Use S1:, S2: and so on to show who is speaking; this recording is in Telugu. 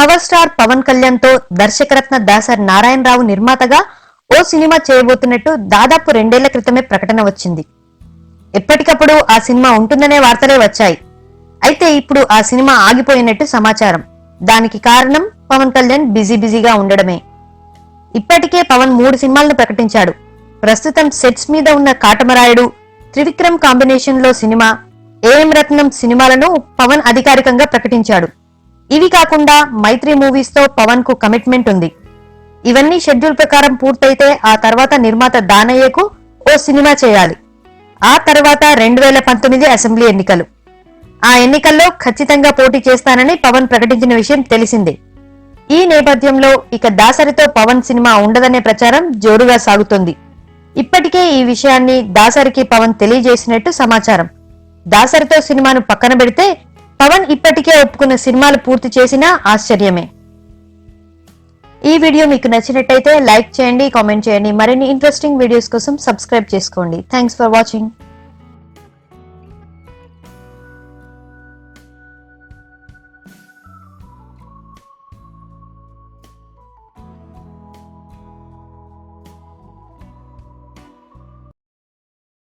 S1: పవర్ స్టార్ పవన్ కళ్యాణ్తో దర్శకరత్న దాసరి నారాయణరావు నిర్మాతగా ఓ సినిమా చేయబోతున్నట్టు దాదాపు రెండేళ్ళ క్రితమే ప్రకటన వచ్చింది. ఎప్పటికప్పుడు ఆ సినిమా ఉంటుందనే వార్తలే వచ్చాయి. అయితే ఇప్పుడు ఆ సినిమా ఆగిపోయినట్టు సమాచారం. దానికి కారణం పవన్ కళ్యాణ్ బిజీ బిజీగా ఉండడమే. ఇప్పటికే పవన్ మూడు సినిమాలను ప్రకటించాడు. ప్రస్తుతం సెట్స్ మీద ఉన్న కాటమరాయుడు త్రివిక్రమ్ కాంబినేషన్లో సినిమా ఏఎం రత్నం సినిమాలను పవన్ అధికారికంగా ప్రకటించాడు. ఇవి కాకుండా మైత్రి మూవీస్తో పవన్కు కమిట్మెంట్ ఉంది. ఇవన్నీ షెడ్యూల్ ప్రకారం పూర్తయితే ఆ తర్వాత నిర్మాత దానయ్యకు ఓ సినిమా చేయాలి. ఆ తర్వాత రెండు వేల పంతొమ్మిది అసెంబ్లీ ఎన్నికలు. ఆ ఎన్నికల్లో ఖచ్చితంగా పోటీ చేస్తానని పవన్ ప్రకటించిన విషయం తెలిసిందే. ఈ నేపథ్యంలో ఇక దాసరితో పవన్ సినిమా ఉండదనే ప్రచారం జోరుగా సాగుతోంది. ఇప్పటికే ఈ విషయాన్ని దాసరికి పవన్ తెలియజేసినట్టు సమాచారం. దాసరితో సినిమాను పక్కన పెడితే పవన్ ఇప్పటికే ఒప్పుకున్న సినిమాలు పూర్తి చేసినా ఆశ్చర్యమే. ఈ వీడియో మీకు నచ్చినట్టయితే లైక్ చేయండి కామెంట్ చేయండి. మరిన్ని ఇంట్రెస్టింగ్ వీడియోస్ కోసం సబ్స్క్రైబ్ చేసుకోండి. Thanks for watching